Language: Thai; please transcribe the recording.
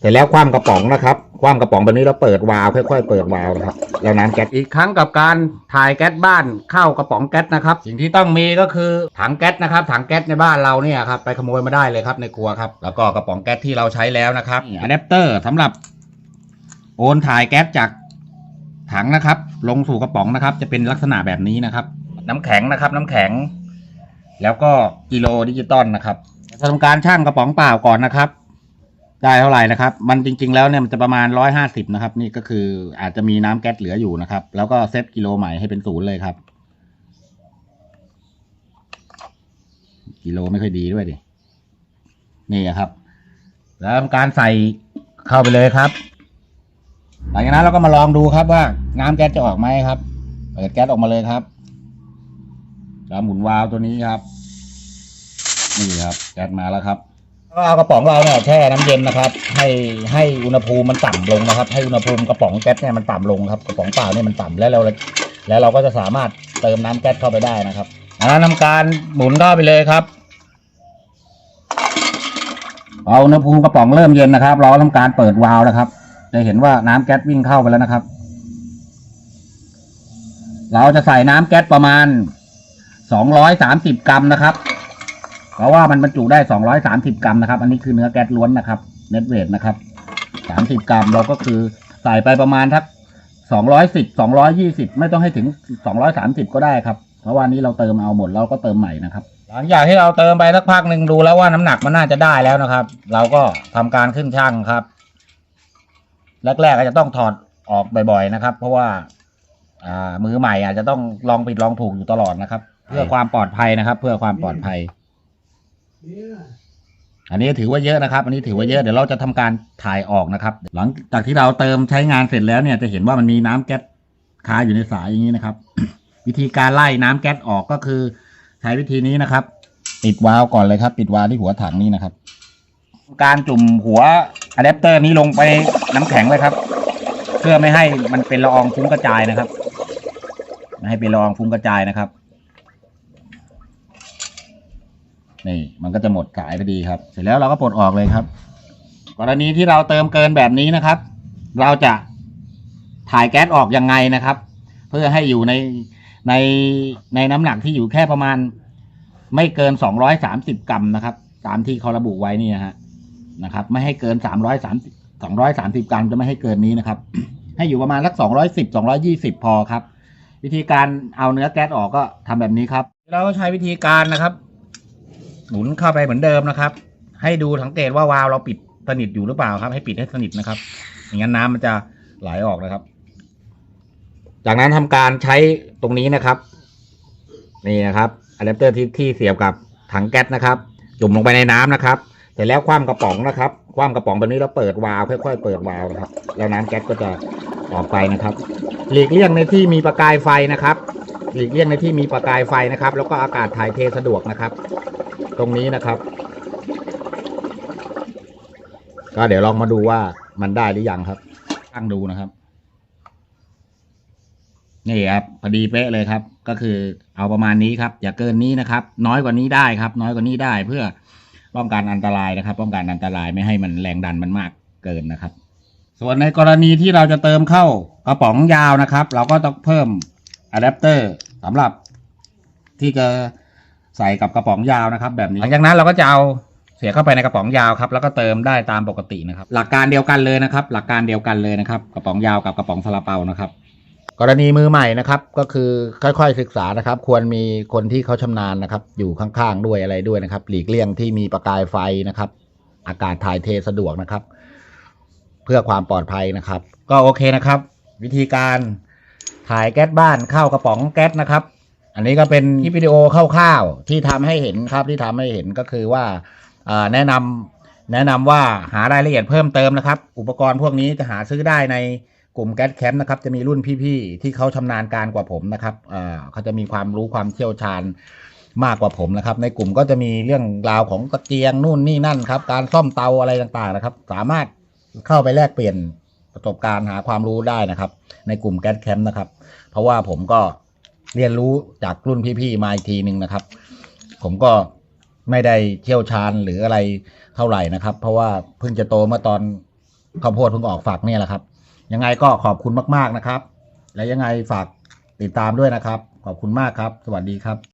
เสร็จแล้วคว่ำกระป๋องนะครับ คว่ำกระป๋องแบบนี้แล้วเปิดวาล์วค่อยๆเปิดวาล์วนะครับ แล้วน้ำแก๊สอีกครั้งกับการถ่ายแก๊สบ้านเข้ากระป๋องแก๊สนะครับ สิ่งที่ต้องมีก็คือถังแก๊สนะครับ ถังแก๊สในบ้านเราเนี่ยครับไปขโมยมาได้เลยครับในครัวครับ แล้วก็กระป๋องแก๊สที่เราใช้แล้วนะครับอะแดปเตอร์สำหรับโอนถ่ายแก๊สจากถังนะครับ ลงสู่กระป๋องนะครับ จะเป็นลักษณะแบบนี้นะครับ น้ำแข็งนะครับ น้ำแข็ง แล้วก็กิโลดิจิตอลนะครับจะทำการชั่งกระป๋องเปล่าก่อนนะครับ ได้เท่าไหร่นะครับ มันจริง ๆ แล้วเนี่ยมันจะประมาณร้อยห้าสิบนะครับ นี่ก็คืออาจจะมีน้ำแก๊สเหลืออยู่นะครับ แล้วก็เซตกิโลใหม่ให้เป็นศูนย์เลยครับ กิโลไม่ค่อยดีด้วยดิ นี่ครับ แล้วทำการใส่เข้าไปเลยครับ หลังจากนั้นเราก็มาลองดูครับว่าน้ำแก๊สจะออกไหมครับเปิดแก๊สออกมาเลยครับ แล้วหมุนวาล์วตัวนี้ครับ นี่ครับ แก๊สมาแล้วครับ ก็เอากระป๋องเราเนี่ยแช่น้ำเย็นนะครับ ให้ให้อุณหภูมิมันต่ำลงนะครับ ให้อุณหภูมิกระป๋องแก๊สเนี่ยมันต่ำลงครับกระป๋องเปล่าเนี่ยมันต่ำแล้วเราแล้วเราก็จะสามารถเติมน้ำแก๊สเข้าไปได้นะครับอ่าทำการหมุนเข้าไปเลยครับเอาอุณหภูมิกระป๋องเริ่มเย็นนะครับ เราทำการเปิดวาล์วนะครับ จะเห็นว่าน้ำแก๊สวิ่งเข้าไปแล้วนะครับ เราจะใส่น้ำแก๊สประมาณสองร้อยสามสิบกรัมนะครับ เพราะว่ามันบรรจุได้สองร้อยสามสิบกรัมนะครับ อันนี้คือเนื้อแก๊สล้วนนะครับ เน็ตเวทนะครับสามสิบกรัมเราก็คือใส่ไปประมาณทักสองร้อยสิบสองร้อยี่สิบไม่ต้องให้ถึงสองร้อยสามสิบก็ได้ครับ เพราะว่านี้เราเติมเอาหมดเราก็เติมใหม่นะครับ หลังจากที่เราเติมไปสักพักหนึ่งดูแล้วว่าน้ำหนักมันน่าจะได้แล้วนะครับ เราก็ทำการขึ้นช่างครับ แรกๆอาจจะต้องถอดออกบ่อยๆนะครับ เพราะว่าอ่ามือใหม่อาจจะต้องลองผิดลองถูกอยู่ตลอดนะครับ เพื่อความปลอดภัยนะครับ เพื่อความปลอดภัย อันนี้ถือว่าเยอะนะครับ อันนี้ถือว่าเยอะเดี๋ยวเราจะทำการถ่ายออกนะครับ หลังจากที่เราเติมใช้งานเสร็จแล้วเนี่ยจะเห็นว่ามันมีน้ำแก๊สคาอยู่ในสายอย่างนี้นะครับ วิธีการไล่น้ำแก๊สออกก็คือใช้วิธีนี้นะครับ ปิดวาล์วก่อนเลยครับ ปิดวาล์วที่หัวถังนี้นะครับ การจุ่มหัวอะแดปเตอร์นี้ลงไปน้ำแข็งเลยครับ เพื่อไม่ให้มันเป็นละอองฟุ้งกระจายนะครับไม่ให้เป็นละอองฟุ้งกระจายนะครับ นี่มันก็จะหมดสายพอดีครับ เสร็จแล้วเราก็ปลดออกเลยครับ กรณีที่เราเติมเกินแบบนี้นะครับ เราจะถ่ายแก๊สออกยังไงนะครับ เพื่อให้อยู่ในในในน้ำหนักที่อยู่แค่ประมาณ ไม่เกินสองร้อยสามสิบกรัมนะครับ ตามที่เขาระบุไว้นี่นะฮะนะครับ ไม่ให้เกินสามร้อยสามสองร้อยสามสิบกรัมจะไม่ให้เกินนี้นะครับ ให้อยู่ประมาณสักสองร้อยสิบสองร้อยี่สิบพอครับ วิธีการเอาเนื้อแก๊สออกก็ทำแบบนี้ครับ เราก็ใช้วิธีการนะครับ หมุนเข้าไปเหมือนเดิมนะครับ ให้ดูสังเกตว่าวาล์วเราปิดสนิทอยู่หรือเปล่าครับ ให้ปิดให้สนิทนะครับอย่างนั้นน้ำมันจะไหลออกนะครับ จากนั้นทำการใช้ตรงนี้นะครับ นี่นะครับอะแดปเตอร์ที่ที่เสียบกับถังแก๊สนะครับ จุ่มลงไปในน้ำนะครับเสร็จแล้วคว่ำกระป๋องนะครับคว่ำกระป๋องแบบนี้แล้วเปิดวาล์วค่อยๆเปิดวาล์วนะครับ แล้วน้ำแก๊สก็จะออกไปนะครับ หลีกเลี่ยงในที่มีประกายไฟนะครับ หลีกเลี่ยงในที่มีประกายไฟนะครับ แล้วก็อากาศถ่ายเทสะดวกนะครับ ตรงนี้นะครับ ก็เดี๋ยวลองมาดูว่ามันได้หรือยังครับตั้งดูนะครับนี่ครับพอดีเป๊ะเลยครับ ก็คือเอาประมาณนี้ครับ อย่าเกินนี้นะครับ น้อยกว่านี้ได้ครับ น้อยกว่านี้ได้เพื่อป้องกันอันตรายนะครับ ป้องกันอันตรายไม่ให้มันแรงดันมันมากเกินนะครับ ส่วนในกรณีที่เราจะเติมเข้ากระป๋องยาวนะครับ เราก็ต้องเพิ่มอะแดปเตอร์สำหรับที่จะ ใส่กับกระป๋องยาวนะครับ แบบนี้ หลังจากนั้นเราก็จะเอาเสียบเข้าไปในกระป๋องยาวครับแล้วก็เติมได้ตามปกตินะครับ หลักการเดียวกันเลยนะครับ หลักการเดียวกันเลยนะครับ กระป๋องยาวกับกระป๋องซาลาเปานะครับ กรณีมือใหม่นะครับ ก็คือค่อยๆศึกษานะครับ ควรมีคนที่เขาชำนาญนะครับ อยู่ข้างๆด้วยอะไรด้วยนะครับ หลีกเลี่ยงที่มีประกายไฟนะครับ อากาศถ่ายเทสะดวกนะครับ เพื่อความปลอดภัยนะครับ ก็โอเคนะครับ วิธีการถ่ายแก๊สบ้านเข้ากระป๋องแก๊สนะครับ อันนี้ก็เป็นคลิปวิดีโอคร่าวๆที่ทำให้เห็นครับที่ทำให้เห็นก็คือว่าแนะนำแนะนำว่าหารายละเอียดเพิ่มเติมนะครับ อุปกรณ์พวกนี้จะหาซื้อได้ในกลุ่มแก๊สแคมป์นะครับ จะมีรุ่นพี่ๆที่เขาชำนาญการกว่าผมนะครับเขาจะมีความรู้ความเชี่ยวชาญมากกว่าผมนะครับ ในกลุ่มก็จะมีเรื่องราวของตะเกียงนู่นนี่นั่นครับ การซ่อมเตาอะไรต่างๆนะครับ สามารถเข้าไปแลกเปลี่ยนประสบการณ์หาความรู้ได้นะครับ ในกลุ่มแก๊สแคมป์นะครับ เพราะว่าผมก็ เรียนรู้จากรุ่นพี่ๆมาอีกทีหนึ่งนะครับ ผมก็ไม่ได้เชี่ยวชาญหรืออะไรเท่าไหร่นะครับ เพราะว่าเพิ่งจะโตเมื่อตอนข้าวโพดเพิ่งออกฝักเนี่ยแหละครับ ยังไงก็ขอบคุณมากๆนะครับ และยังไงฝากติดตามด้วยนะครับ ขอบคุณมากครับ สวัสดีครับ